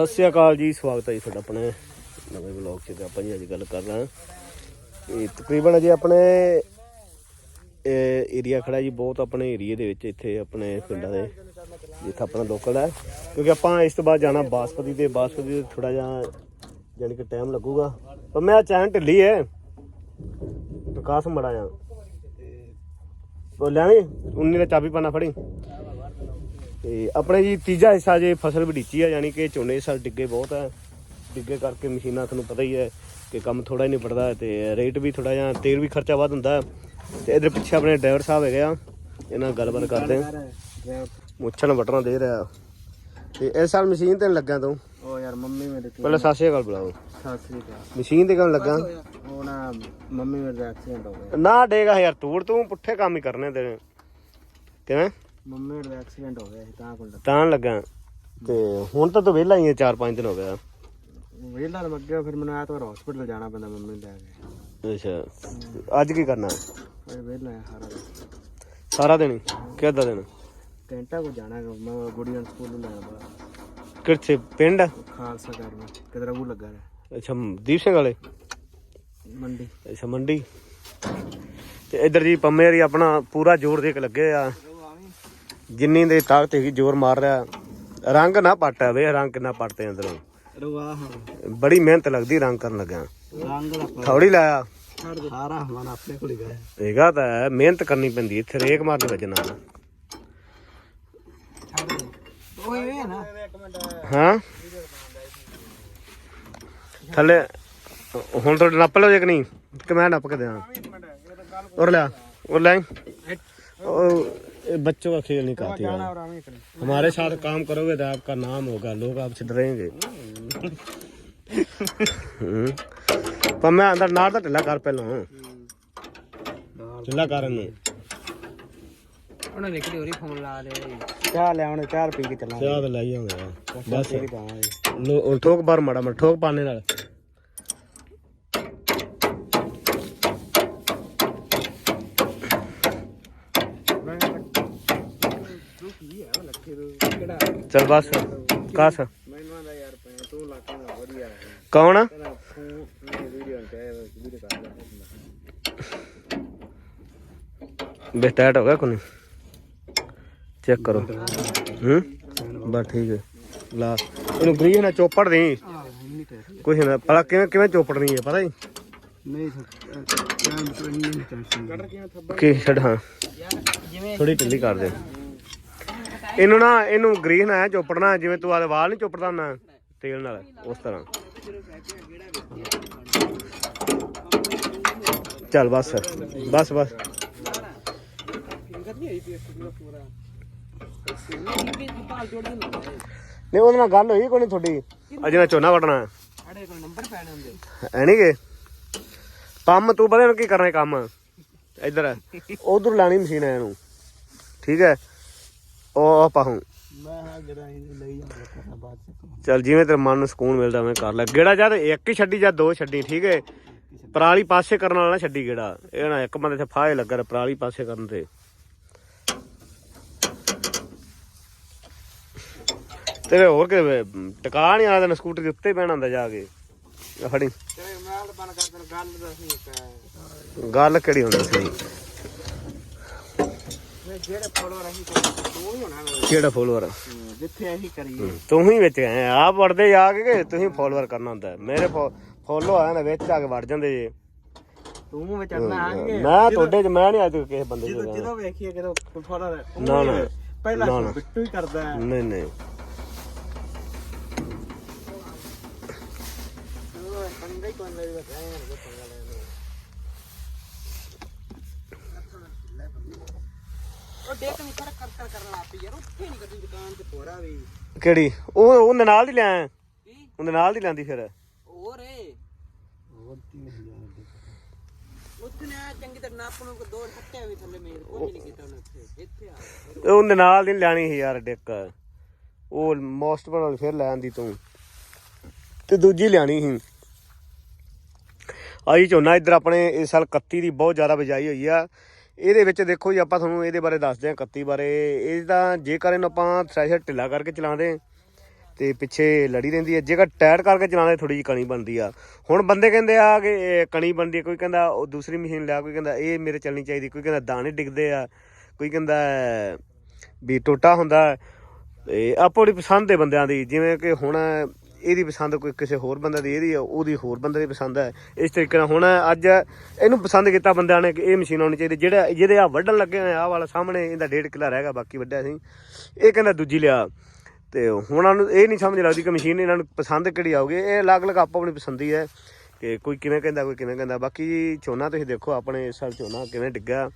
ਸਤਿ ਸ਼੍ਰੀ ਅਕਾਲ ਜੀ, ਸਵਾਗਤ ਹੈ ਜੀ ਤੁਹਾਡਾ ਆਪਣੇ ਨਵੇਂ ਵਲੌਗ 'ਚ ਤੇ ਆਪਾਂ ਜੀ ਅੱਜ ਗੱਲ ਕਰ ਰਹੇ ਹਾਂ। ਇਹ ਤਕਰੀਬਨ ਅਜੇ ਆਪਣੇ ਏਰੀਆ ਖੜਾ ਜੀ, ਬਹੁਤ ਆਪਣੇ ਏਰੀਏ ਦੇ ਵਿੱਚ ਇੱਥੇ ਆਪਣੇ ਪਿੰਡਾਂ ਦੇ, ਜਿੱਥੇ ਆਪਣਾ ਲੋਕਲ ਹੈ। ਕਿਉਂਕਿ ਆਪਾਂ ਇਸ ਤੋਂ ਬਾਅਦ ਜਾਣਾ ਬਾਸਪਤੀ ਤੇ ਬਾਸਪਤੀ ਤੇ ਥੋੜਾ ਜਿਹਾ ਯਾਨੀ ਕਿ ਟਾਈਮ ਲੱਗੂਗਾ। ਪਰ ਮੈਂ ਚੈਨ ਢਿੱਲੀ ਹੈ। ਵਿਕਾਸ ਮੜਾ ਜਾ ਬੋਲਿਆ ਨਹੀਂ 19 ਦਾ ਚਾਬੀ ਪਾਣਾ ਫੜੀ। ਤੇ ਆਪਣੇ ਜੀ ਤੀਜਾ ਹਿੱਸਾ ਜੇ ਫਸਲ ਬਡੀਚੀ ਆ ਯਾਨੀ ਕਿ ਝੋਨੇ ਇਸ ਸਾਲ ਡਿੱਗੇ ਬਹੁਤ ਹੈ ਡਿੱਗੇ ਕਰਕੇ ਮਸ਼ੀਨਾਂ ਤੁਹਾਨੂੰ ਪਤਾ ਹੀ ਹੈ ਕਿ ਕੰਮ ਥੋੜਾ ਹੀ ਨਹੀਂ ਪੜਦਾ ਤੇ ਰੇਟ ਵੀ ਥੋੜਾ ਜਿਹਾ ਤੇਲ ਵੀ ਖਰਚਾ ਵੱਧ ਹੁੰਦਾ। ਤੇ ਇਧਰ ਪਿੱਛੇ ਆਪਣੇ ਡਰਾਈਵਰ ਸਾਹਿਬ ਹੈਗੇ ਆ ਇਹਨਾਂ ਨਾਲ ਗੱਲਬਾਤ ਕਰਦੇ ਆ ਮੁੱਛਾਂ ਵਟਣਾ ਦੇ ਰਿਹਾ। ਤੇ ਇਸ ਸਾਲ ਮਸ਼ੀਨ ਤੇ ਲੱਗਾ ਤੂੰ? ਉਹ ਯਾਰ ਮੰਮੀ ਮੇਰੇ ਤੇ ਪਹਿਲਾਂ ਸ਼੍ਰੀ ਅਕਾਲ ਬੁਲਾਓ। ਸਤਿ ਸ੍ਰੀ ਅਕਾਲ। ਮਸ਼ੀਨ ਤੇ ਕਿਉਂ ਲੱਗਾ ਉਹ ਨਾ ਮੰਮੀ ਮੇਰੇ ਦਾ ਐਕਸੀਡੈਂਟ ਹੋ ਗਿਆ। ਨਾ ਡੇਗਾ ਯਾਰ ਤੂੜ ਤੂੰ ਪੁੱਠੇ ਕੰਮ ਹੀ ਕਰਨੇ ਤੇਰੇ। ਕਿਵੇਂ? ਮੰਮੀ ਮੇਰੇ ਦਾ ਐਕਸੀਡੈਂਟ ਹੋ ਗਿਆ ਸੀ ਤਾਂ ਕੋਲ ਤਾਂ ਲੱਗਾ। ਤੇ ਹੁਣ ਤਾਂ ਤੂੰ ਵਿਹਲਾ ਹੀ ਹੈ 4-5 ਦਿਨ ਹੋ ਗਿਆ ਵੇਲਾ ਲੱਗਿਆ ਫਿਰ ਮੈਨੂੰ ਐਤਵਾਰ ਹਸਪੀਟਲ ਜਾਣਾ ਪੈਂਦਾ ਮੰਮੀ ਨੂੰ ਲੈ ਕੇ। ਅੱਛਾ। ਅੱਜ ਕੀ ਕਰਨਾ? ਅਰੇ ਵੇਲਾ ਆ ਸਾਰਾ ਦਿਨ। ਸਾਰਾ ਦਿਨ ਕਿਹਦਾ ਦਿਨ? ਘੰਟਾ ਕੋ ਜਾਣਾ ਹੈਗਾ, ਮੈਂ ਗੁੜੀਆਂ ਨੂੰ ਸਕੂਲ ਨੂੰ ਲੈਣਾ ਬੜਾ ਕਿੱਥੇ? ਪਿੰਡ? ਖਾਲਸਾ ਕਰਨਾ ਕਿਧਰ ਉਹ ਲੱਗਾ ਰਿਹਾ। ਅੱਛਾ ਦੀਪ ਸਿੰਘ ਵਾਲੇ? ਮੰਡੀ। ਅੱਛਾ ਮੰਡੀ। ਤੇ ਇਧਰ ਜੀ ਪੰਮੇ ਹਰੀ ਆਪਣਾ ਪੂਰਾ ਜ਼ੋਰ ਦੇ ਕੇ ਲੱਗੇ ਆ। ਜਿੰਨੀ ਦੇ ਤਾਕਤ ਹੈਗੀ ਜ਼ੋਰ ਮਾਰ ਰਿਹਾ। ਰੰਗ ਨਾ ਪਟਿਆ ਵੇ ਰੰਗ ਕਿੰਨਾ ਪਟਦੇ ਅੰਦਰੋਂ। ਰਵਾਹ ਬੜੀ ਮਿਹਨਤ ਲੱਗਦੀ ਰੰਗ ਕਰਨ ਲੱਗਾ ਥੋੜੀ ਲਾਇਆ। ਸਾਰਾ ਹਮਨ ਆਪਣੇ ਕੋਲ ਹੈ, ਕਰਨੀ ਪੈਂਦੀ ਇੱਥੇ ਰੇਕ ਮਾਰਨੀ ਵੱਜਣਾ ਉਹ ਥੱਲੇ ਹੁਣ ਤੁਹਾਡੇ ਨੱਪ ਲੋ ਜੇ ਕਿ ਨਹੀਂ ਮੈਂ ਨੱਪ ਕੇ ਦਿਆਂ। ਉਰ ਲਿਆ ਉਰ ਲੈ। ये बच्चों का खेल नहीं कहती है और आवे करी हमारे साथ काम करोगे तो आपका नाम होगा लोग आपसे डरेंगे हम्म। पर मैं अंदर नार ਦਾ ਢਿੱਲਾ ਕਰ ਪਹਿਲਾਂ ਢਿੱਲਾ ਕਰਨ ਨੂੰ ਉਹਨੇ ਨਿਕਲੀ ਹੋਰੀ ਫੋਨ ਲਾ ਦੇ ਚਾਹ ਲੈ ਉਹਨੇ ਚਾਹ ਪੀ ਕੇ ਚੱਲਾਂਗੇ ਚਾਹ ਤਾਂ ਲਈ ਆਉਂਗਾ ਬਸ ਤੇਰੀ ਪਾਵਾਂਗੇ ਲੋ ਉਹ ਠੋਕ ਬਾਰ ਮਾੜਾ ਮਾੜਾ ਠੋਕ ਪਾਣੇ ਨਾਲ ਚਲ ਬਸ ਕਸ। ਮੈਨੂੰ ਦਾ ਯਾਰ ਪੈ ਤੂੰ ਲਾਕੇ ਦਾ ਵਧੀਆ ਹੈ ਕੌਣ? ਤੇਰਾ ਫੋਨ ਵੀਡੀਓ ਤੇ ਵੀਡੀਓ ਕਰ ਲੈ ਹੋ ਗਿਆ ਕੋਈ ਚੈੱਕ ਕਰੋ। ਹੂੰ? ਬਸ ਠੀਕ ਹੈ। ਲਾ ਇਹਨੂੰ ਗਰੀਸ ਨਾਲ ਚੋਪੜ ਦੇ ਹਾਂ ਨਹੀਂ ਤੇ ਕੁਛ ਨਾ ਪਤਾ ਕਿਵੇਂ ਕਿਵੇਂ ਚੋਪੜਨੀ ਹੈ ਪਤਾ ਹੀ ਨਹੀਂ ਕੱਢ ਕੇ ਛੱਡ ਹਾਂ। ਯਾਰ ਜਿਵੇਂ ਥੋੜੀ ਢਿੱਲੀ ਕਰ ਦੇ। ਇਹਨੂੰ ਨਾ, ਇਹਨੂੰ ਗਰੀਸ ਨਾਲ ਚੋਪੜਨਾ, ਜਿਵੇਂ ਤੂੰ ਆਦੇ ਵਾਲ ਨਹੀਂ ਚੋਪੜਦਾ ਹੁੰਦਾ, ਤੇਲ ਨਾਲ, ਉਸ ਤਰ੍ਹਾਂ। ਚੱਲ ਬਸ ਬਸ ਬਸ। ਨਹੀਂ ਆਈ ਨਾਲ ਗੱਲ ਹੋਈ ਕੋਈ ਨਹੀਂ ਤੁਹਾਡੀ? ਅਜੇ ਨਾ ਝੋਨਾ ਵਟਣਾ ਅੜੇ ਕੋਲ ਨੰਬਰ ਪੈਣੇ ਹੁੰਦੇ ਹੈ ਨੀ ਗੇ ਪੰਮ ਤੂੰ ਪਤਾ ਕੀ ਕਰਨਾ ਕੰਮ? ਇੱਧਰ ਉਧਰ ਲਾਣੀ ਮਸ਼ੀਨ ਹੈ ਇਹਨੂੰ। ਠੀਕ ਹੈ। ਉਹ ਪਾਹੂੰ ਮੈਂ ਹਾਂ ਜਿਹੜਾ ਇਹ ਲਈ ਜਾਂਦਾ ਕਰਨਾ ਬਾਅਦ ਚ ਚੱਲ ਜਿਵੇਂ ਤੇਰੇ ਮਨ ਨੂੰ ਸਕੂਨ ਮਿਲਦਾ ਮੈਂ ਕਰ ਲੈ। ਗੇੜਾ ਜਦ ਇੱਕ ਹੀ ਛੱਡੀ ਜਾਂ ਦੋ ਛੱਡੀ ਠੀਕ ਹੈ? ਪਰਾਲੀ ਪਾਸੇ ਕਰਨ ਵਾਲਾ ਨਾ ਛੱਡੀ ਗੇੜਾ। ਇਹ ਨਾ ਇੱਕ ਬੰਦੇ ਤੇ ਫਾਹੇ ਲੱਗਾ ਰਿਹਾ ਪਰਾਲੀ ਪਾਸੇ ਕਰਨ ਤੇ। ਤੇਰੇ ਹੋਰ ਕਿ ਟਿਕਾ ਨਹੀਂ ਆਉਂਦਾ ਸਕੂਟਰ ਦੇ ਉੱਤੇ ਬਹਿਣਾ ਹੁੰਦਾ ਜਾ ਕੇ। ਫੜੀ। ਗੱਲ ਦੱਸਣੀ ਇੱਕ। ਗੱਲ ਕਿਹੜੀ ਹੁੰਦੀ ਸੀ? ਜਿਹੜੇ ਫੋਲੋਅਰ ਅਸੀਂ ਤੂੰ ਹੀ ਹੋਣਾ ਮੇਰੇ। ਕਿਹੜਾ ਫੋਲੋਅਰ ਹਮ, ਜਿੱਥੇ ਅਸੀਂ ਕਰੀਏ ਤੂੰ ਹੀ ਵਿੱਚ ਆਏ ਆਪ ਵੜਦੇ ਜਾ ਕੇ ਕਿ ਤੁਸੀਂ ਫੋਲੋਅਰ ਕਰਨਾ ਹੁੰਦਾ ਹੈ? ਮੇਰੇ ਫੋਲੋ ਆਇਆ ਨਾ ਵਿੱਚ ਆ ਕੇ ਵੜ ਜਾਂਦੇ ਜੇ ਤੂੰ ਵਿੱਚ ਅੜਨਾ ਆਣਗੇ ਮੈਂ ਤੁਹਾਡੇ ਚ ਮੈਂ ਨਹੀਂ ਅੱਜ ਤੱਕ ਕਿਸੇ ਬੰਦੇ ਚ ਜਦੋਂ ਵੇਖੀਏ ਕਿਦੋਂ ਫੋਲੋਅਰ ਨਾ, ਨਾ। ਪਹਿਲਾਂ ਨਾ, ਨਾ। ਬਿੱਟੂ ਹੀ ਕਰਦਾ ਹੈ ਨਹੀਂ ਨਹੀਂ ਬੰਦੇ ਹੀ ਕੋਈ ਨਹੀਂ ਬਤਾਇਆ ਨਾ ਪੰਗਾ ਲੈਣਾ ਉਹ ਦੇਖ ਨੂੰ ਖੜਾ ਕਰਤਾ ਕਰਨ ਲੱਗ ਪਈ ਯਾਰ ਉੱਥੇ ਨਹੀਂ ਕਦੀ ਦੁਕਾਨ ਤੇ ਪੋਰਾ ਵੀ। ਕਿਹੜੀ? ਉਹ ਉਹਦੇ ਨਾਲ ਦੀ ਲਿਆ ਕੀ? ਉਹਦੇ ਨਾਲ ਦੀ ਲੈਂਦੀ ਫਿਰ? ਹੋਰ ਏ। ਹੋਰ 3000 ਉੱਥੇ ਨੇ ਚੰਗੀ ਤਰ੍ਹਾਂ ਨਾਪ ਨੂੰ ਦੋ ਹੱਟਿਆ ਵੀ ਥੱਲੇ ਮੇਰ ਕੁਝ ਨਹੀਂ ਕੀਤਾ ਉਹਨੇ ਉੱਥੇ ਇੱਥੇ ਆ। ਤੇ ਉਹਦੇ ਨਾਲ ਦੀ ਲੈਣੀ ਸੀ ਯਾਰ ਡਿੱਕ। ਉਹ ਮੋਸਟ ਬਣਾ ਫਿਰ ਲੈ ਆਂਦੀ ਤੂੰ। ਤੇ ਦੂਜੀ ਲਿਆਣੀ ਸੀ। ਆਈ ਝੋਨਾ ਇੱਧਰ ਆਪਣੇ ਇਸ ਸਾਲ 31 ਦੀ ਬਹੁਤ ਜ਼ਿਆਦਾ ਬਿਜਾਈ ਹੋਈ ਆ। ਇਹਦੇ ਵਿੱਚ ਦੇਖੋ ਜੀ, ਆਪਾਂ ਤੁਹਾਨੂੰ ਇਹਦੇ ਬਾਰੇ ਦੱਸਦੇ ਹਾਂ 31 ਬਾਰੇ। ਇਹ ਤਾਂ ਜੇਕਰ ਇਹਨੂੰ ਆਪਾਂ ਥ੍ਰੈਸ਼ਰ ਢਿੱਲਾ ਕਰਕੇ ਚਲਾਉਂਦੇ, ਤੇ ਪਿੱਛੇ ਲੜੀ ਰਹਿੰਦੀ ਹੈ। ਜੇਕਰ ਟਾਇਰ ਕਰਕੇ ਚਲਾਉਂਦੇ ਥੋੜੀ ਜਿਹੀ ਕਣੀ ਬਣਦੀ ਆ। ਹੁਣ ਬੰਦੇ ਕਹਿੰਦੇ ਆ ਕਿ ਕਣੀ ਬਣਦੀ ਹੈ, ਕੋਈ ਕਹਿੰਦਾ ਉਹ ਦੂਸਰੀ ਮਸ਼ੀਨ ਲਿਆ, ਕੋਈ ਕਹਿੰਦਾ ਇਹ ਮੇਰੇ ਚੱਲਣੀ ਚਾਹੀਦੀ, ਕੋਈ ਕਹਿੰਦਾ ਦਾਣੇ ਡਿੱਗਦੇ ਆ, ਕੋਈ ਕਹਿੰਦਾ ਵੀ ਟੋਟਾ ਹੁੰਦਾ। ਹੈ। ਤੇ ਆਪੋ ਪਸੰਦ ਦੇ ਬੰਦਿਆਂ ਦੀ, ਜਿਵੇਂ ਕਿ ਹੁਣ ਇਹਦੀ ਪਸੰਦ ਕੋਈ ਕਿਸੇ ਹੋਰ ਬੰਦੇ ਦੀ ਇਹਦੀ ਆ, ਉਹਦੀ ਹੋਰ ਬੰਦੇ ਦੀ ਪਸੰਦ ਹੈ ਇਸ ਤਰੀਕੇ ਨਾਲ ਹੁਣ ਅੱਜ ਇਹਨੂੰ ਪਸੰਦ ਕੀਤਾ ਬੰਦਿਆਂ ਨੇ ਕਿ ਇਹ ਮਸ਼ੀਨ ਆਉਣੀ ਚਾਹੀਦੀ ਜਿਹੜਾ ਜਿਹਦੇ ਆ ਵੱਢਣ ਲੱਗੇ ਹੋਏ ਆ ਆਹ ਵਾਲਾ ਸਾਹਮਣੇ ਇਹਦਾ ਡੇਢ ਕਿੱਲਾ ਰਹਿ ਗਿਆ ਬਾਕੀ ਵੱਢਿਆ ਸੀ। ਇਹ ਕਹਿੰਦਾ ਦੂਜੀ ਲਿਆ। ਤੇ ਹੁਣ ਉਹਨੂੰ ਇਹ ਨਹੀਂ ਸਮਝ ਲੱਗਦੀ ਕਿ ਮਸ਼ੀਨ ਇਹਨਾਂ ਨੂੰ ਪਸੰਦ ਕਿਹੜੀ ਆਊਗੀ। ਇਹ ਅਲੱਗ-ਅਲੱਗ ਆਪੋ ਆਪਣੀ ਪਸੰਦੀ ਹੈ ਕਿ ਕੋਈ ਕਿਵੇਂ ਕਹਿੰਦਾ ਕੋਈ ਕਿਵੇਂ ਕਹਿੰਦਾ। ਬਾਕੀ ਝੋਨਾ ਤੁਸੀਂ ਦੇਖੋ ਆਪਣੇ ਇਸ ਸਾਲ ਝੋਨਾ ਕਿਵੇਂ ਡਿੱਗਾ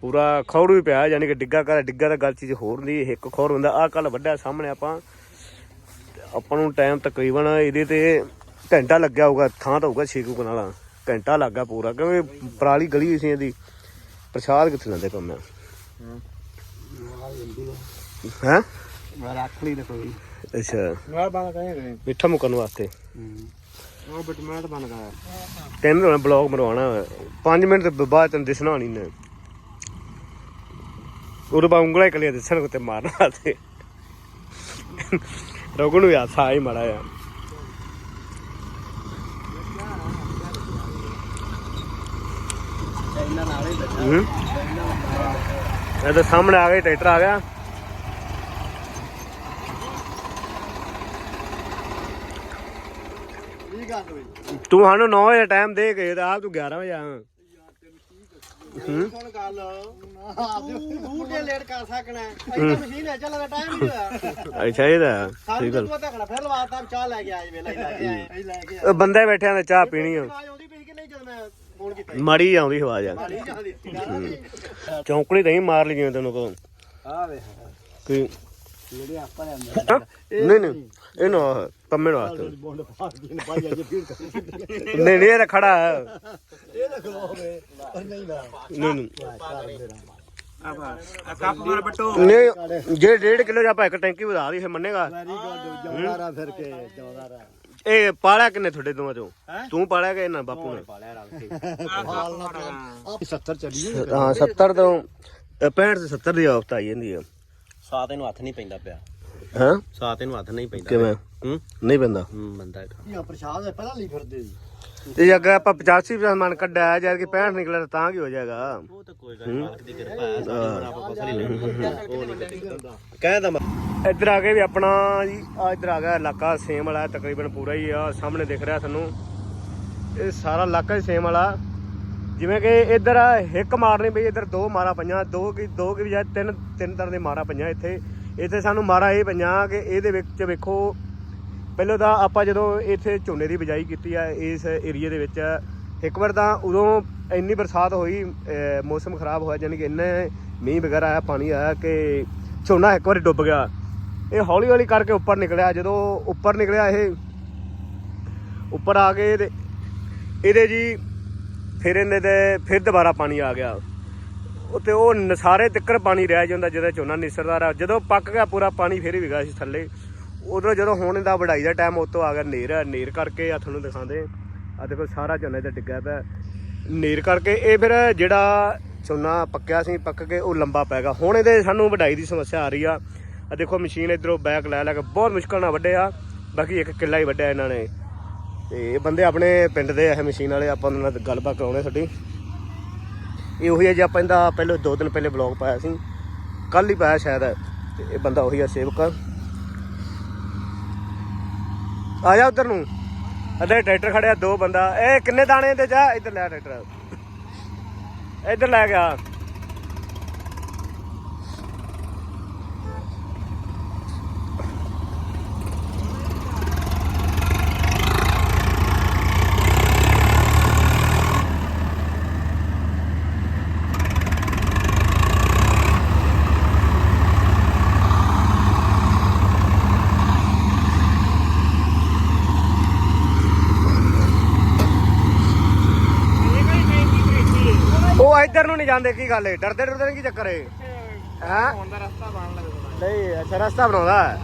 ਪੂਰਾ ਖੌਰੂ ਹੀ ਪਿਆ ਯਾਨੀ ਕਿ ਡਿੱਗਾ ਕਰ ਡਿੱਗਾ ਤਾਂ ਗੱਲ ਚੀਜ਼ ਹੋਰ ਨਹੀਂ ਇੱਕ ਖੌਰ ਹੁੰਦਾ ਆਹ ਕੱਲ ਵੱਡਾ ਸਾਹਮਣੇ ਆਪਾਂ। ਆਪਾਂ ਨੂੰ ਟਾਈਮ ਤਕਰੀਬਨ ਇਹਦੇ ਤੇ ਘੰਟਾ ਲੱਗਿਆ ਹੋਊਗਾ ਥਾਂ ਤਾਂ ਹੋਊਗਾ 6 ਕੁ ਨਾਲਾ। ਘੰਟਾ ਲੱਗਾ ਪੂਰਾ ਕਿਉਂਕਿ ਪਰਾਲੀ ਗਲੀ ਸੀ ਇਹਦੀ। ਪ੍ਰਸ਼ਾਦ ਕਿੱਥੇ ਲੈਂਦੇ ਕੰਮ ਹੈ? ਮੈਂ ਰੱਖ ਲਈ ਤੇ ਕੋਈ। ਅੱਛਾ। ਨਾਲ ਕਰੇ। ਮਿੱਠਾ ਮੁਕਣ ਵਾਸਤੇ। ਉਹ ਬਟ ਮੈਂ ਤਾਂ ਬੰਦ ਕਰਾਂ ਤੈਨੂੰ ਹੁਣ ਬਲੌਗ ਮਰਵਾਉਣਾ 5 ਮਿੰਟ ਦੇ ਬਾਅਦ ਤੈਨੂੰ ਦਿਸਣਾ ਨਹੀਂ ਨੇ ਉਹਦੇ ਬਾ ਉਂਗਲਾਂ ਹੀ ਕਲੀਆਂ ਦਿਸਣ ਤੇ ਮਾਰਨਾ ਤੇ ਰੋਗਣ ਨੂੰ ਆ ਹੀ ਮਾੜਾ ਆ ਇਹ ਤਾਂ ਸਾਹਮਣੇ ਆ ਗਿਆ ਟਰੈਕਟਰ ਆ ਗਿਆ। ਤੂੰ ਸਾਨੂੰ 9 ਵਜੇ ਟਾਈਮ ਦੇ ਕੇ ਤੇ ਆਪ ਤੂੰ 11 ਵਜੇ ਆ ਹੂੰ। ਸੁਣ ਗੱਲ। ਤੂੰ ਬੂਟੇ ਲੇਟ ਕਰ ਸਕਣਾ? ਇੰਨਾ ਮਸ਼ੀਨ ਹੈ ਚੱਲ ਦਾ ਟਾਈਮ ਨਹੀਂ ਹੋਇਆ। ਅੱਛਾ ਇਹਦਾ ਸਹੀ ਸਾਨੂੰ ਗੱਲ। ਤੂੰ ਤੱਕਣਾ ਫਿਰ ਲਵਾਤਾ ਚਾਹ ਲੈ ਕੇ ਆਏ ਵੇਲੇ ਲੈ ਕੇ ਆਏ ਅਸੀਂ ਲੈ ਕੇ ਉਹ ਬੰਦੇ ਬੈਠਿਆਂ ਨੇ ਚਾਹ ਪੀਣੀ ਆ। ਆਏ ਆਉਂਦੀ ਪਈ ਕਿ ਨਹੀਂ ਜਦ ਮੈਂ ਫੋਨ ਕੀਤਾ ਮਾੜੀ ਆਉਂਦੀ ਆਵਾਜ਼ ਆ। ਚੌਂਕੜੀ ਤਾਂ ਹੀ ਮਾਰ ਲਈ ਜਿਵੇਂ ਤੈਨੂੰ ਕਹੂੰ ਆ ਵੇ ਕੋਈ ਜਿਹੜੇ ਆਪਾਂ ਨੇ ਹਾਂ? ਨਹੀਂ। ਨਹੀਂ। ਨਹੀਂ ਨਹੀਂ ਆ ਕੱਪ ਮਾਰ ਬਟੋ ਨਹੀਂ ਜੇ 1.5 ਕਿਲੋ ਜਾਂ ਆਪਾਂ ਇੱਕ ਟੈਂਕੀ ਵਧਾ ਦੀ ਫਿਰ ਮੰਨੇਗਾ। ਇਹ ਪਾਲਿਆ ਕਿੰਨੇ ਤੁਹਾਡੇ ਦੋਵਾਂ ਚੋਂ? ਤੂੰ ਪਾਲਿਆ ਕਿ ਇਹਨਾਂ ਬਾਪੂ ਨੇ? ਪਾਲਿਆ ਰਲ ਕੇ। ਆਪ 70 ਚੱਲੀ ਹਾਂ 70 ਤੋਂ ਅ, 65 ਤੇ 70 ਦੀ ਔਫਤ ਆਈ ਜਾਂਦੀ ਆ। ਸਾਤ ਇਹਨੂੰ ਹੱਥ ਨਹੀਂ ਪੈਂਦਾ ਪਿਆ। ਹਾਂ? ਸਾਤ ਇਹਨੂੰ ਹੱਥ ਨਹੀਂ ਪੈਂਦਾ। ਕਿਵੇਂ? ਹੂੰ? ਨਹੀਂ ਪੈਂਦਾ। ਹੂੰ ਬੰਦਾ ਇਹ ਪ੍ਰਸ਼ਾਦ ਹੈ ਪਹਿਲਾਂ ਲਈ ਫਿਰਦੇ ਸੀ। ਤੇ ਜੇ ਅਗਰ ਆਪਾਂ 85 ਰੁਪਏ ਮਨ ਕੱਢਿਆ ਜਦ ਕਿ 65 ਨਿਕਲਿਆ ਤਾਂ ਕੀ ਹੋ ਜਾਏਗਾ? ਉਹ ਤਾਂ ਕੋਈ ਗੱਲ ਨਹੀਂ ਮਾਲਕ ਦੀ ਕਿਰਪਾ ਹੈ ਸਾਡੀ ਆਪਾਂ ਫਸਲ ਹੀ ਲੈਣੀ। ਨਹੀਂ ਕਹਿੰਦਾ ਇੱਧਰ ਆ ਕੇ ਵੀ ਆਪਣਾ ਜੀ ਆ ਇੱਧਰ ਆ ਗਿਆ ਇਲਾਕਾ ਸੇਮ ਵਾਲਾ ਹੈ, ਤਕਰੀਬਨ ਪੂਰਾ ਹੀ ਆ ਸਾਹਮਣੇ ਦਿਖ ਰਿਹਾ ਤੁਹਾਨੂੰ ਇਹ ਸਾਰਾ ਇਲਾਕਾ ਹੀ ਸੇਮ ਵਾਲਾ। ਜਿਵੇਂ ਕਿ ਇੱਧਰ ਇੱਕ ਮਾਰ ਨਹੀਂ ਪਈ ਇੱਧਰ ਦੋ ਮਾਰਾ ਪਈਆਂ ਦੋ ਕੀ ਦੋ ਕੀ ਬਜਾਏ ਤਿੰਨ ਤਿੰਨ ਤਰ੍ਹਾਂ ਦੇ ਮਾਰਾ ਪਈਆਂ ਇੱਥੇ। ਇੱਥੇ ਸਾਨੂੰ ਮਾਰਾ ਇਹ ਪਈਆਂ ਕਿ ਇਹਦੇ ਵਿੱਚ ਵੇਖੋ, ਪਹਿਲਾਂ ਤਾਂ ਆਪਾਂ ਜਦੋਂ ਇੱਥੇ ਝੋਨੇ ਦੀ ਬਿਜਾਈ ਕੀਤੀ ਆ, ਇਸ ਏਰੀਆ ਦੇ ਵਿੱਚ, ਇੱਕ ਵਾਰ ਤਾਂ ਉਦੋਂ ਇੰਨੀ ਬਰਸਾਤ ਹੋਈ ਮੌਸਮ ਖਰਾਬ ਹੋਇਆ ਯਾਨੀ ਕਿ ਇੰਨੇ ਮੀਂਹ ਵਗੈਰਾ ਆਇਆ, ਪਾਣੀ ਆਇਆ ਕਿ ਝੋਨਾ ਇੱਕ ਵਾਰੀ ਡੁੱਬ ਗਿਆ। ਇਹ ਹੌਲੀ ਹੌਲੀ ਕਰਕੇ ਉੱਪਰ ਨਿਕਲਿਆ, ਜਦੋਂ ਉੱਪਰ ਨਿਕਲਿਆ ਇਹ, ਉੱਪਰ ਆ ਕੇ ਇਹਦੇ ਇਹਦੇ ਜੀ, ਫਿਰ ਇਹਨੇ ਤੇ ਫਿਰ ਦੁਬਾਰਾ ਪਾਣੀ ਆ ਗਿਆ। ਉੱਤੇ ਉਹ ਨਸਾਰੇ ਤਿੱਕਰ ਪਾਣੀ ਰਹਿ ਜਾਂਦਾ ਜਦੋਂ ਝੋਨਾ ਨਿਸਰਦਾ ਰਿਹਾ ਜਦੋਂ ਪੱਕ ਗਿਆ ਪੂਰਾ ਪਾਣੀ, ਫਿਰ ਵੀ ਗਿਆ ਸੀ ਥੱਲੇ। ਉਧਰੋਂ ਜਦੋਂ ਹੁਣ ਇਹਦਾ ਵਢਾਈ ਦਾ ਟਾਈਮ ਉਤੋਂ ਆ ਗਿਆ ਨੇਰ ਨੇਰ ਕਰਕੇ ਆ ਤੁਹਾਨੂੰ ਦਿਖਾਉਂਦੇ। ਆ ਦੇਖੋ, ਸਾਰਾ ਝੋਨਾ ਤੇ ਡਿੱਗਾ ਪਿਆ। ਨੇਰ ਕਰਕੇ ਇਹ ਫਿਰ ਜਿਹੜਾ ਝੋਨਾ ਪੱਕਿਆ ਸੀ, ਪੱਕ ਕੇ ਉਹ ਲੰਬਾ ਪੈ ਗਿਆ। ਹੁਣ ਇਹਦੇ ਸਾਨੂੰ ਵਢਾਈ ਦੀ ਸਮੱਸਿਆ ਆ ਰਹੀ ਆ। ਆ ਦੇਖੋ, ਮਸ਼ੀਨ ਇਧਰੋਂ ਬੈਕ ਲੈ ਲੈ ਕੇ ਬਹੁਤ ਮੁਸ਼ਕਲ ਨਾਲ ਵੱਢਿਆ। ਬਾਕੀ ਇੱਕ ਕਿੱਲਾ ਹੀ ਵੱਢਿਆ ਇਹਨਾਂ ਨੇ। ਤੇ ਇਹ ਬੰਦੇ ਆਪਣੇ ਪਿੰਡ ਦੇ ਇਹ ਮਸ਼ੀਨ ਵਾਲੇ, ਆਪਾਂ ਉਹਨਾਂ ਨਾਲ ਗੱਲਬਾਤ ਕਰਾਉਣੇ ਸਾਡੀ। ਇਹ ਉਹੀ ਹੈ ਜੇ ਆਪਾਂ ਇਹਦਾ ਪਹਿਲੇ ਦੋ ਦਿਨ ਪਹਿਲੇ ਬਲੌਗ ਪਾਇਆ ਸੀ। ਕੱਲ ਹੀ ਪਾਇਆ ਸ਼ਾਇਦ। ਤੇ ਇਹ ਬੰਦਾ ਉਹੀ ਆ ਸੇਵਕ ਆ ਜਾ ਉਧਰ ਨੂੰ। ਅਦੇ ਟਰੈਕਟਰ ਖੜਿਆ, ਦੋ ਬੰਦਾ। ਇਹ ਕਿੰਨੇ ਦਾਣੇ ਤੇ ਜਾ ਇੱਧਰ ਲੈ ਟਰੈਕਟਰ ਇੱਧਰ ਲੈ ਗਿਆ ਉਹ ਇੱਧਰ ਨੂੰ ਨਹੀਂ ਜਾਂਦੇ, ਕੀ ਗੱਲ ਏ? ਡਰਦੇ ਡਰਦੇ ਨੇ ਕੀ ਚੱਕਰ ਏ? ਹਾਂ? ਹੁਣ ਦਾ ਰਸਤਾ ਬਣ ਲੱਗਾ ਨਹੀਂ, ਅੱਛਾ, ਰਸਤਾ ਬਣਾਉਂਦਾ। ਹੈ।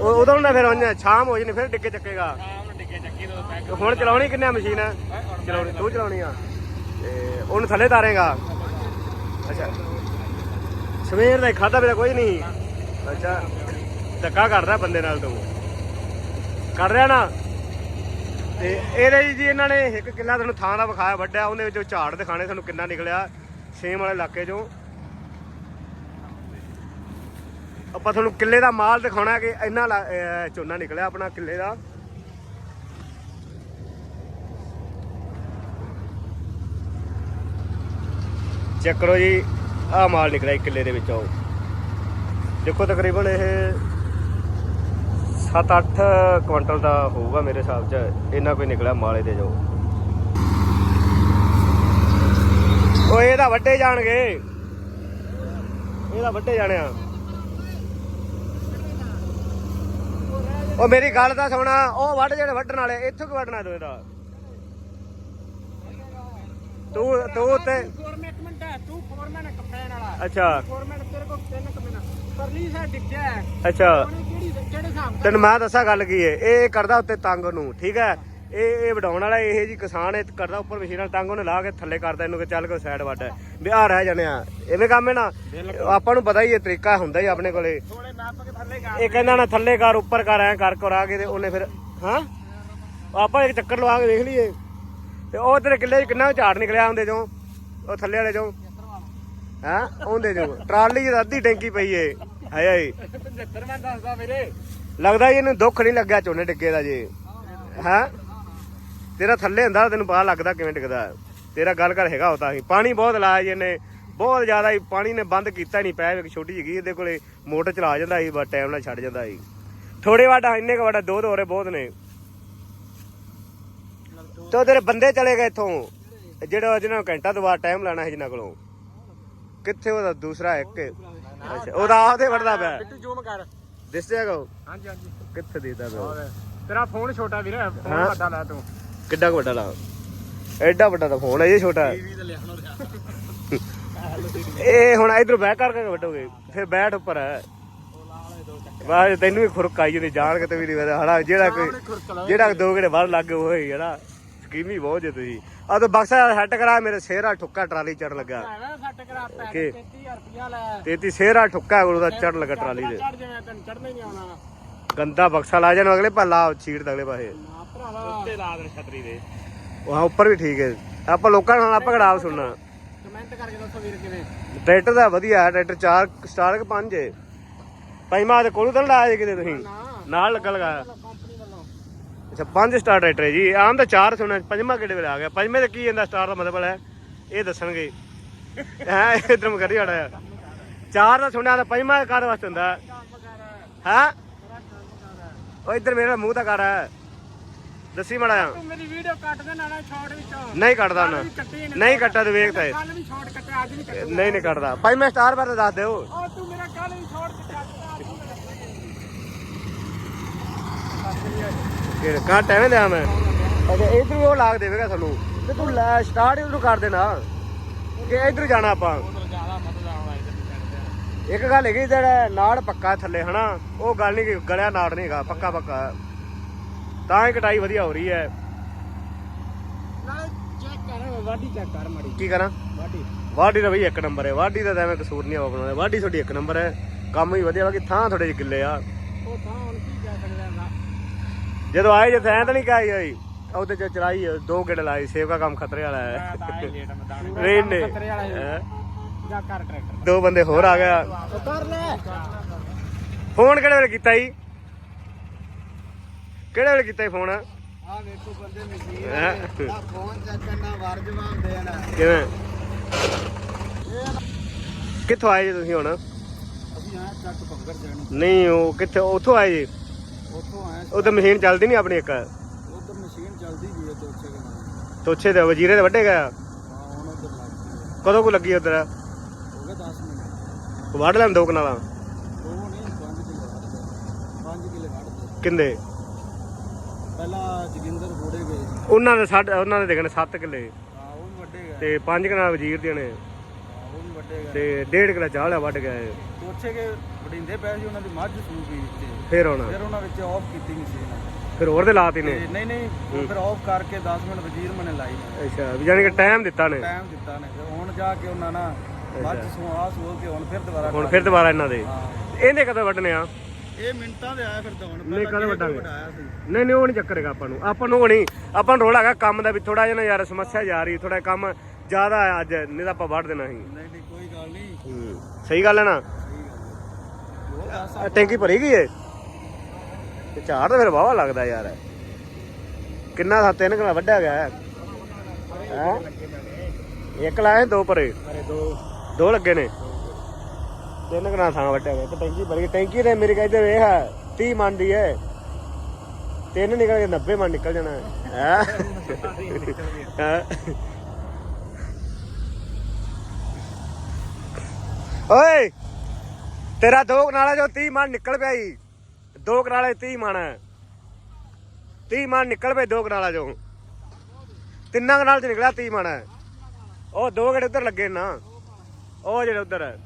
ਉਹ ਉਦੋਂ ਨਾ ਫਿਰ ਉਹਨੇ ਸ਼ਾਮ ਹੋ ਜਾਣੀ ਫਿਰ ਡਿੱਗੇ ਚੱਕੇਗਾ। ਹੁਣ ਚਲਾਉਣੀ ਕਿੰਨੇ ਮਸ਼ੀਨ? ਚਲਾਉਣੀ, ਤੂੰ ਚਲਾਉਣੀ ਆ? ਤੇ ਉਹਨੂੰ ਥੱਲੇ ਤਾਰੇਗਾ। ਅੱਛਾ। ਸਵੇਰ ਦਾ ਖਾਦਾ ਵੀ ਕੋਈ ਨਹੀਂ। ਅੱਛਾ। ਧੱਕਾ ਕਰਦਾ ਬੰਦੇ ਨਾਲ ਤੂੰ। ਕਰ ਰਿਹਾ ਨਾ? ਤੇ ਇਹਦੇ 'ਚ ਜੀ ਇਹਨਾਂ ਨੇ ਇੱਕ ਕਿੱਲਾ ਤੁਹਾਨੂੰ ਥਾਂ ਦਾ ਵਿਖਾਇਆ ਵੱਡਿਆ ਉਹਦੇ ਵਿੱਚੋਂ ਝਾੜ ਦਿਖਾਣੇ ਤੁਹਾਨੂੰ ਕਿੰਨਾ ਨਿਕਲਿਆ, ਸੇਮ ਵਾਲੇ ਇਲਾਕੇ 'ਚੋਂ। ਆਪਾਂ ਤੁਹਾਨੂੰ ਕਿੱਲੇ ਦਾ ਮਾਲ ਦਿਖਾਉਣਾ ਕਿ ਇੰਨਾ ਲਾ- ਝੋਨਾ ਨਿਕਲਿਆ ਆਪਣਾ ਕਿੱਲੇ ਦਾ। ਚੈੱਕ ਕਰੋ ਜੀ, ਆਹ ਮਾਲ ਨਿਕਲਿਆ ਕਿੱਲੇ ਦੇ ਵਿੱਚੋਂ। ਦੇਖੋ ਤਕਰੀਬਨ ਇਹ 7-8 ਕੁਇੰਟਲ ਦਾ ਹੋਊਗਾ ਮੇਰੇ ਹਿਸਾਬ 'ਚ ਇੰਨਾ ਕੋਈ ਨਿਕਲਿਆ ਮਾਲੇ ਦੇ ਜੋ ਓਏ ਇਹਦਾ ਵੱਡੇ ਜਾਣਗੇ। ਇਹਦਾ ਵੱਡੇ ਜਾਣਿਆ ਉਹ ਮੇਰੀ ਗੱਲ ਤਾਂ ਸੁਣਾ ਉਹ ਵੱਢ ਜਿਹੜੇ ਵੱਢਣ ਵਾਲੇ ਇੱਥੋਂ ਕਿ ਵੱਢਣਾ ਤੂੰ ਇਹਦਾ। ਤੂੰ ਤੂੰ ਤੇ ਫੋਰਮੈਨ ਮਿੰਟ ਹੈ ਤੂੰ ਫੋਰਮੈਨ ਕੰਪੈਨ ਵਾਲਾ। ਅੱਛਾ। ਫੋਰਮੈਨ ਤੇਰੇ ਕੋਲ ਤਿੰਨ ਕਮਿਨਾ ਪਰਲੀ ਸਾਈਡ ਡਿੱਗਿਆ। ਹੈ ਅੱਛਾ ਕਿਹੜੀ ਹਿਸਾਬ ਤੈਨੂੰ ਮੈਂ ਦੱਸਾਂ ਗੱਲ ਕੀ ਏ? ਇਹ ਕਰਦਾ ਉੱਤੇ ਤੰਗ ਨੂੰ ਠੀਕ ਹੈ ਇਹ ਇਹ ਵਡਾਉਣ ਵਾਲਾ ਇਹ ਜੀ ਕਿਸਾਨ ਇਹ ਕਰਦਾ ਉੱਪਰ ਮਸ਼ੀਨ ਤੰਗ ਉਹਨੇ ਲਾ ਕੇ ਥੱਲੇ ਕਰਦਾ ਇਹਨੂੰ ਕਿ ਚੱਲ ਕੋ ਸਾਈਡ ਵੱਢ। ਵੀ ਆ ਰਹਿ ਜਾਣੇ ਆ। ਐਵੇਂ ਕੰਮ ਹੈ ਨਾ? ਆਪਾਂ ਨੂੰ ਪਤਾ ਹੀ ਇਹ ਤਰੀਕਾ ਹੁੰਦਾ ਹੀ ਆਪਣੇ ਕੋਲੇ। ਥੋੜੇ ਨਾਪ ਕੇ ਥੱਲੇ ਗਾ ਇਹ ਕਹਿੰਦਾ ਨਾ ਥੱਲੇ ਕਰ ਉੱਪਰ ਕਰ ਐ ਕਰ ਕਰਾ ਕੇ ਤੇ ਉਹਨੇ ਫਿਰ ਹਾਂ? ਆਪਾਂ ਇੱਕ ਚੱਕਰ ਲਵਾ ਕੇ ਦੇਖ ਲਈਏ। ਤੇ ਉਹ ਤੇਰੇ ਕਿੱਲੇ 'ਚ ਕਿੰਨਾ ਕੁ ਝਾੜ ਨਿਕਲਿਆ ਹੁੰਦੇ ਚੋਂ? ਉਹ ਥੱਲੇ ਵਾਲੇ ਚੋਂ? ਹਾਂ? ਉਹਦੇ ਚੋਂ। ਟਰਾਲੀ 'ਚ ਅੱਧੀ ਟੈਂਕੀ ਪਈ ਏ। ਹਾਏ ਹਾਏ 75 ਮੈਂ ਦੱਸਦਾ ਵੀਰੇ ਲੱਗਦਾ ਜੀ ਇਹਨੂੰ ਦੁੱਖ ਨਹੀਂ ਲੱਗਿਆ ਝੋਨੇ ਡਿੱਗੇ ਦਾ ਜੇ। ਹਾਂ? ਤੇਰਾ ਥੱਲੇ ਹੁੰਦਾ, ਤੈਨੂੰ ਪਤਾ ਲੱਗਦਾ ਕਿਵੇਂ ਡਿੱਗਦਾ। ਤੇਰਾ ਗੱਲ ਕਰ ਹੈਗਾ ਹੁੰਦਾ ਸੀ ਪਾਣੀ ਬਹੁਤ ਲਾਇਆ ਜੀ ਇਹਨੇ। ਬਹੁਤ ਜ਼ਿਆਦਾ ਹੀ ਪਾਣੀ ਨੇ ਬੰਦ ਕੀਤਾ ਹੀ ਨਹੀਂ ਪਿਆ ਇੱਕ ਛੋਟੀ ਜਿਹੀ ਇਹਦੇ ਕੋਲੇ ਮੋਟਰ ਚਲਾ ਜਾਂਦਾ ਸੀ, ਬਸ ਟਾਈਮ ਨਾਲ ਛੱਡ ਜਾਂਦਾ ਸੀ। ਥੋੜੇ ਵਾਟਾ, ਇੰਨੇ ਕੁ ਵਾਟਾ ਦੋ ਦੋ ਹੋਰੇ ਬਹੁਤ ਨੇ। ਤੋ ਤੇਰੇ ਬੰਦੇ ਚਲੇ ਗਏ ਇੱਥੋਂ। ਜਿਹੜਾ ਜਿਹਨਾਂ ਨੂੰ ਘੰਟਾ ਤੋਂ ਬਾਅਦ ਟਾਈਮ ਲੈਣਾ ਸੀ ਜਿਨ੍ਹਾਂ ਕੋਲੋਂ। ਕਿੱਥੇ ਉਹਦਾ ਦੂਸਰਾ ਇੱਕ? ਅੱਛਾ ਉਹਦਾ ਆਪਦੇ ਵੜਦਾ ਪਿਆ। ਬਿੱਟੂ ਜ਼ੂਮ ਕਰ। ਦਿਸ ਉਹ? ਹਾਂਜੀ ਹਾਂਜੀ। ਕਿੱਥੇ ਦਿਸਦਾ ਪਿਆ ਤੇਰਾ ਫੋਨ ਛੋਟਾ ਵੀਰੇ ਹਾਂ। ਫੋਨ ਵੱਡਾ ਲੈ ਤੂੰ। ਕਿੱਡਾ ਕੁ ਵੱਡਾ ਲਾ? ਐਡਾ ਵੱਡਾ ਤਾਂ ਫੋਨ ਹੈ ਇਹ ਛੋਟਾ। ਹੈ। ਟੀਵੀ ਤੇ ਲਿਆਉਣਾ ਇਹ ਹੁਣ ਇਧਰ ਬੈਕ ਕਰਕੇ ਵੱਡੋਗੇ ਫਿਰ ਬੈਠ ਉੱਪਰ ਹੈ। ਬਾਅਦ 'ਚ ਤੈਨੂੰ ਵੀ ਖੁਰਕ ਆਈ ਜਾਂਦੀ ਜਾਣ ਕੇ ਤੇ ਵੀ ਨਹੀਂ ਹੜਾ ਜਿਹੜਾ ਕੋਈ ਜਿਹੜਾ ਦੋ ਘੜੇ ਬਾਹਰ ਲੱਗ ਹੋਏ ਜਿਹੜਾ ਸਕੀਮੀ ਬਹੁਤ ਜੇ ਤੁਸੀਂ। ਆ ਤਾਂ ਬਕਸਾ ਸੈੱਟ ਕਰਾ ਮੇਰੇ ਸਿਹਰਾ ਠੁੱਕਾ ਟਰਾਲੀ ਚੜ ਲੱਗਾ। ਐਵੇਂ ਸੱਟ ਕਰਾ ਪੈ ਕੀ? 33000 ਰੁਪਿਆ ਲੈ। ਤੇਤੀ ਸਿਹਰਾ ਠੁੱਕਾ ਉਹਦਾ ਚੜ ਲੱਗਾ ਟਰਾਲੀ ਦੇ ਚੜ ਜਾਵੇਂ ਤੈਨੂੰ ਚੜਨਾ ਹੀ ਨਹੀਂ ਆਉਣਾ। ਗੰਦਾ ਬਕਸਾ ਲਾ ਜਾਣ ਅਗਲੇ ਪੱਲਾ ਛੀੜ ਦੇ ਅਗਲੇ ਪਾਸੇ। ਨਾ ਭਰਾਵਾ। ਉੱਤੇ ਲਾ ਦੇ ਛਤਰੀ ਦੇ। ਉਹ ਹਾਂ ਉੱਪਰ ਵੀ ਠੀਕ ਹੈ। ਆਪਾਂ ਲੋਕਾਂ ਨਾਲ ਆਪਾਂ ਕਿਹੜਾ ਆਪ ਸੁਣਨਾ। ਕਮੈਂਟ ਕਰਕੇ ਦੱਸੋ ਵੀਰ ਕਿਵੇਂ। ਟਰੈਕਟਰ ਦਾ ਵਧੀਆ ਹੈ ਟਰੈਕਟਰ 4 ਸਟਾਰ ਕੇ 5 ਹੈ ਪੰਜਵਾਂ ਦੇ ਕੋਲੋਂ ਤਾਂ ਲਾਇਆ ਕਿਤੇ ਤੁਸੀਂ। ਨਾਲ ਲੱਗਾ ਵੱਲੋਂ ਅੱਛਾ ਪੰਜ ਸਟਾਰ ਟਰੈਕਟਰ ਹੈ ਜੀ। ਆਮ ਤਾਂ ਚਾਰ ਸੁਣਿਆ ਪੰਜਵਾਂ ਕਿਹੜੇ ਵੇਲੇ ਆ ਗਿਆ? ਪੰਜਵੇਂ ਤੇ ਕੀ ਜਾਂਦਾ ਸਟਾਰ ਦਾ ਮਤਲਬ ਹੈ? ਇਹ ਦੱਸਣਗੇ। ਹੈ ਇਧਰ ਮੈਂ ਕਰੀ ਆੜਾ ਚਾਰ ਦਾ ਸੁਣਿਆ ਤਾਂ ਪੰਜਵਾਂ ਕਾਰ ਵਾਸਤੇ ਹੁੰਦਾ ਹੈ। ਉਹ ਇਧਰ ਮੇਰਾ ਮੂੰਹ ਤਾਂ ਕਰ। ਹੈ ਦੱਸੀ ਮੜਾ ਤੂੰ ਮੇਰੀ ਵੀਡੀਓ ਕੱਟ ਦੇ ਨਾਲੇ ਸ਼ਾਰਟ ਵਿੱਚੋਂ ਨਹੀਂ ਕੱਟਦਾ ਨਾ ਕੱਟੀ ਨਹੀਂ ਕੱਟਾ ਤੇ ਵੇਖ ਤਾਂ। ਇਹ। ਕੱਲ ਵੀ ਸ਼ਾਰਟ ਕੱਟਿਆ ਅੱਜ ਨਹੀਂ ਨਹੀਂ ਨਹੀਂ ਕੱਟਦਾ। ਪੰਜਵੇਂ ਸਟਾਰ ਬਾਰੇ ਦੱਸ ਦਿਓ। ਉਹ ਤੂੰ ਮੇਰਾ ਕੱਲ ਵੀ ਸ਼ਾਰਟ ਕੱਟਿਆ ਅੱਜ ਨਹੀਂ ਕਿਹੜਾ ਕਾ ਟਾਈਮ ਲਿਆ ਮੈਂ ਅੱਛਾ, ਇਧਰ ਉਹ ਲਾਗ ਦੇਵੇਗਾ ਤੁਹਾਨੂੰ ਤੇ ਤੂੰ ਲੈ ਸਟਾਰਟ ਹੀ ਕਰ ਦੇਣਾ। ਕਿ ਇਧਰ ਜਾਣਾ ਆਪਾਂ। ਇੱਕ ਗੱਲ ਹੈਗੀ, ਜਿਹੜਾ ਨਾੜ ਪੱਕਾ ਥੱਲੇ, ਹਨਾ? ਉਹ ਗੱਲ ਨਹੀਂ ਗਲਿਆ ਨਾੜ ਨਹੀਂ ਹੈਗਾ, ਪੱਕਾ ਪੱਕਾ। ਤਾਂ ਹੀ ਕਟਾਈ ਵਧੀਆ ਹੋ ਰਹੀ ਹੈ। ਵਾਢੀ ਚੈੱਕ ਕਰ ਮੜੀ ਕੀ ਕਰਾਂ? ਵਾਢੀ ਵਾਢੀ ਦਾ ਬਈ ਇੱਕ ਨੰਬਰ ਹੈ। ਵਾਢੀ ਦਾ ਤਾਂ ਐਵੇਂ ਕਸੂਰ ਨਹੀਂ ਆਵਾ ਵਾਢੀ ਤੁਹਾਡੀ ਇੱਕ ਨੰਬਰ ਹੈ। ਕੰਮ ਵੀ ਵਧੀਆ ਵਾ ਕਿ ਥਾਂ ਥੋੜੇ ਜਿਹੇ ਗਿੱਲੇ ਆ ਉਹ ਤਾਂ ਹੁਣ ਆ। ਜਦੋਂ ਆਏ ਜੇ ਤਾਂ ਨਹੀਂ ਕਾਈ ਹੋਈ ਉਹਦੇ ਚ ਚਲਾਈ ਦੋ ਗੇੜ ਲਾਈ ਸੇਵ ਦਾ ਕੰਮ ਖਤਰੇ ਵਾਲਾ ਹੈ। ਆਏ? ਜਾ ਕਰ ਟਰੈਕਟਰ ਦੋ। ਬੰਦੇ ਹੋਰ ਆ ਗਿਆ। ਉਤਾਰ ਲੈ। ਫੋਨ ਕਿਹੜੇ ਵੇਲੇ ਕੀਤਾ ਜੀ? ਕਿਹੜੇ ਵੇਲੇ ਕੀਤਾ ਜੀ ਫੋਨ? ਆ ਵੇਖੋ ਬੰਦੇ ਮਸ਼ੀਨ ਹੈਂ? ਆ ਫੋਨ ਚੱਕਣ ਨਾਲ ਵਾਰ ਜਵਾਬ ਦੇਣਾ। ਕਿਵੇਂ? ਕਿੱਥੋਂ ਆਏ ਜੀ ਤੁਸੀਂ ਹੁਣ? ਅਸੀਂ ਆ ਚੱਕ ਪੰਗਰ ਜਾਣੀ ਨਹੀਂ ਉਹ ਕਿੱਥੇ ਉੱਥੋਂ ਆਏ ਜੀ? ਉੱਥੋਂ ਆਏ ਉਹ ਤਾਂ ਮਸ਼ੀਨ ਚੱਲਦੀ ਨਹੀਂ ਆਪਣੀ ਇੱਕ? ਉਧਰ ਮਸ਼ੀਨ ਚੱਲਦੀ ਵੀ ਹੈ ਤੋਛੇ ਦੇ। ਨਾਲ ਤੋਛੇ ਦੇ ਵਜੀਰੇ ਦੇ ਵੱਡੇ ਗਿਆ ਹਾਂ ਹੁਣ ਉਧਰ ਲੱਗ ਗਈ ਹੈ। ਕਦੋਂ ਕੋ ਲੱਗੀ ਉਧਰ? ਹੋ ਗਏ 10 ਮਿੰਟ। ਵੱਢ ਲੈਣ ਦੋ ਕਨਾਲਾਂ? ਉਹ ਨਹੀਂ 5 ਕਿਲੇ ਵੜਦੇ 5 ਕਿਲੇ ਵੜਦੇ ਕਿੰਦੇ? ਪਹਿਲਾਂ ਜਗਿੰਦਰ ਬੋੜੇ ਗਏ ਸੀ। ਉਹਨਾਂ ਦੇ ਸਾਡ ਉਹਨਾਂ ਦੇ ਦੇਖਣੇ 7 ਕਿੱਲੇ। ਹਾਂ ਉਹ ਵੀ ਵੱਡੇ ਗਏ। ਤੇ 5 ਕਨਾਲ ਵਜੀਰ ਦੇ ਨੇ। ਹਾਂ ਉਹ ਵੀ ਵੱਡੇ ਗਏ। ਤੇ ਡੇਢ ਕਿੱਲਾ ਚਾਹ ਲਿਆ ਵੱਢ ਗਏ ਤੋਛੇ ਕੇ ਵੜਿੰਦੇ ਪਏ ਸੀ ਉਹਨਾਂ ਦੀ ਮੱਝ ਸੂ ਗਈ ਤੇ ਫੇਰ ਹੁਣ ਫਿਰ ਉਹਨਾਂ ਵਿੱਚ ਆਫ ਕੀਤੀ ਮਸ਼ੀਨ ਫਿਰ ਹੋਰ ਦੇ ਲਾਤੀ ਨੇ? ਤੇ ਨਹੀਂ ਨਹੀਂ ਉਹ ਫਿਰ ਆਫ ਕਰਕੇ 10 ਮਿੰਟ ਵਜ਼ੀਰ ਮਨੇ ਲਾਈ ਨੇ। ਅੱਛਾ ਵੀ ਜਾਨੀ ਕਿ ਟਾਈਮ ਦਿੱਤਾ ਨੇ? ਟਾਈਮ ਦਿੱਤਾ ਨੇ। ਤੇ ਹੁਣ ਜਾ ਕੇ ਉਹਨਾਂ ਨਾ ਮੱਝ ਸੂ ਆ ਸੂ ਕੇ ਹੁਣ ਫਿਰ ਦੁਬਾਰਾ ਹੁਣ ਫਿਰ ਦੁਬਾਰਾ ਇਹਨਾਂ ਦੇ। ਹਾਂ। ਇਹਦੇ ਕਦੋਂ ਵੱਢਣੇ ਆ? ਇਹ ਮਿੰਟਾਂ ਦੇ ਆਇਆ ਫਿਰ ਦੌਣ ਨਹੀਂ, ਕਦੇ ਵੱਢਾਂਗੇ। ਵਡਾਇਆ ਸੀ। ਨਹੀਂ ਨਹੀਂ ਉਹ ਨਹੀਂ ਚੱਕਰੇਗਾ ਆਪਾਂ ਨੂੰ। ਆਪਾਂ ਨੂੰ ਨਹੀਂ। ਆਪਾਂ ਨੂੰ ਰੋਲ ਹੈਗਾ ਕੰਮ ਦਾ ਵੀ ਥੋੜਾ ਜਿਹਾ ਨਾ ਯਾਰ ਸਮੱਸਿਆ ਜਾ ਰਹੀ ਥੋੜਾ ਕੰਮ ਜ਼ਿਆਦਾ ਆ ਅੱਜ ਨਹੀਂ ਤਾਂ ਆਪਾਂ ਵੱਢ ਦੇਣਾ ਸੀ। ਨਹੀਂ ਨਹੀਂ ਕੋਈ ਗੱਲ ਨਹੀਂ। ਹੂੰ। ਸਹੀ ਗੱਲ ਹੈ ਨਾ? ਆਹ ਟੈਂਕੀ ਭਰੀ ਗਈ ਏ? ਤੇ ਝਾੜ ਤਾਂ ਫਿਰ ਵਾਵਾ ਲੱਗਦਾ ਯਾਰ। ਕਿੰਨਾ ਦਾ ਤਿੰਨ ਕਿਲਾ ਵੱਢਿਆ ਗਿਆ ਹੈ। ਹੈਂ? ਇੱਕ ਲਾਏ ਦੋ ਭਰੇ। ਦੋ ਦੋ ਲੱਗੇ ਨੇ। ਤਿੰਨ ਕਿਲਾ ਥਾਂ ਵੱਢਿਆ ਗਿਆ। ਇੱਕ ਟੈਂਕੀ ਭਰੀ ਗਈ। ਟੈਂਕੀ ਤੇ ਮੇਰੇ ਕਹਿੰਦੇ ਵੇਖ 30 ਮਣ ਦੀ ਏ। ਤਿੰਨ ਨਿਕਲ ਕੇ 90 ਮਨ ਨਿਕਲ ਜਾਣਾ। ਹੈ? ਹੈਂ? ਓਏ! ਤੇਰਾ ਦੋ ਕਨਾਲਾ ਜੋ 30 ਮਣ ਨਿਕਲ ਪਿਆ ਈ। ਦੋ ਕਨਾਲੇ 30 ਮਣ। 30 ਮਣ ਨਿਕਲ ਪਏ ਦੋ ਕਨਾਲਾ ਜੋ ਤਿੰਨਾਂ ਕਨਾਲ ਚ ਨਿਕਲਿਆ 30 ਮਣ। ਉਹ ਦੋ ਗੇੜੇ ਉਧਰ ਲੱਗੇ ਨਾ। ਉਹ ਜਿਹੜੇ ਉਧਰ।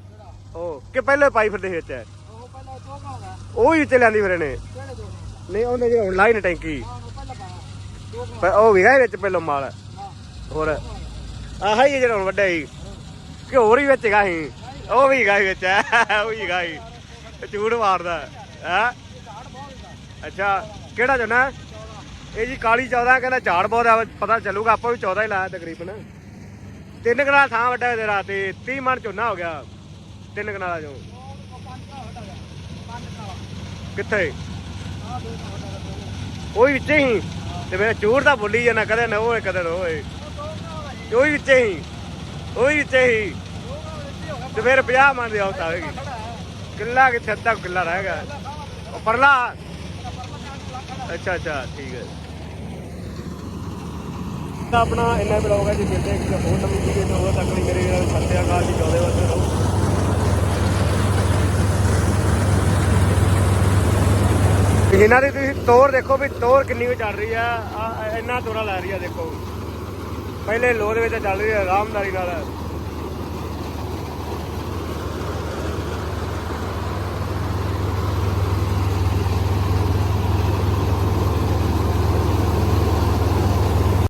ਉਹ ਕਿ ਪਹਿਲੇ ਪਾਈ ਫਿਰਦੇ ਸੀ ਵਿੱਚ। ਉਹ ਪਹਿਲਾਂ ਦੋ ਕਾਉਂਦਾ ਉਹ ਹੀ ਵਿੱਚ ਲਿਆਂਦੀ ਫਿਰ ਇਹਨੇ ਨੇ। ਨਹੀਂ, ਉਹਨੇ ਜੇ ਹੁਣ ਲਾਈ ਨੇ ਟੈਂਕੀ। ਉਹ ਪਹਿਲਾਂ ਪਰ ਉਹ ਵਿਗਾ ਇਹ ਵਿੱਚ ਪਹਿਲੋਂ ਮਾਲ। ਹੋਰ। ਆਹ ਹੀ ਜਿਹੜਾ ਹੁਣ ਵੱਡਾ ਸੀ। ਕਿ ਹੋਰ ਹੀ ਵਿੱਚ ਹੈਗਾ ਸੀ। ਉਹ ਵੀ ਹੈਗਾ ਸੀ ਵਿੱਚ ਉਹ ਵੀ ਹੈਗਾ ਸੀ ਮਾਰਦਾ, ਹੈ। ਅੱਛਾ, ਕਿਹੜਾ ਜਨਾ? ਇਹ ਜੀ ਕਾਲੀ 14 ਕਹਿੰਦਾ ਝਾੜ ਬਹੁਤ ਆ, ਪਤਾ ਚੱਲੂਗਾ, ਆਪਾਂ ਵੀ 14 ਹੀ ਲਾਇਆ ਤਕਰੀਬਨ। ਤਿੰਨ ਕਨਾਲ ਥਾਂ ਵੱਡਾ ਤੇਰਾ ਤੇ 30 ਮਣ ਝੋਨਾ ਹੋ ਗਿਆ, ਤਿੰਨ ਕਨਾਲਾਂ ਚੋਂ। ਕਿੱਥੇ? ਉਹ ਵਿੱਚ ਹੀ। ਤੇ ਮੈਂ ਝੂਠ ਤਾਂ ਬੋਲੀ ਜਾਣਾ ਕਦੇ ਨਾ ਹੋਏ, ਕਦੇ ਨਾ ਹੋਏ। ਉਹ ਹੀ ਵਿੱਚੇ ਹੀ, ਉਹ ਹੀ ਹੀ। ਤੇ ਫਿਰ 50 ਮਣ ਦੀ ਔਸਤ ਆਵੇਗੀ ਕਿੱਲਾ ਕਿੱਥੇ ਅੱਧਾ ਕਿੱਲਾ ਰਹੇਗਾ ਉਹ ਪਰਲਾ ਅੱਛਾ ਅੱਛਾ, ਠੀਕ ਹੈ। ਤਾਂ ਆਪਣਾ ਇੰਨਾ ਬਲੌਗ ਹੈ ਜੀ, ਮਿਲਦੇ ਹਾਂ ਹੋਰ ਨਵੀਂ ਵੀਡੀਓ ਤੋਂ ਹੋਰ ਤੱਕ ਲਈ ਮੇਰੇ ਵੀਰਾਂ ਸਤਿ ਅਕਾਲ ਜੀ ਚਾਹਦੇ ਵਾਸਤੇ ਰਹੋ ਇਹਨਾਂ ਦੀ ਤੁਸੀਂ ਤੋਰ ਦੇਖੋ ਵੀ ਤੋਰ ਕਿੰਨੀ ਕੁ ਚੱਲ ਰਹੀ ਆ। ਇੰਨਾ ਤੋਰਾ ਲੈ ਰਹੀ ਆ ਦੇਖੋ। ਪਹਿਲੇ ਲੋਹ ਦੇ ਵਿੱਚ ਚੱਲ ਰਹੀ ਆ, ਆਰਾਮਦਾਰੀ ਨਾਲ।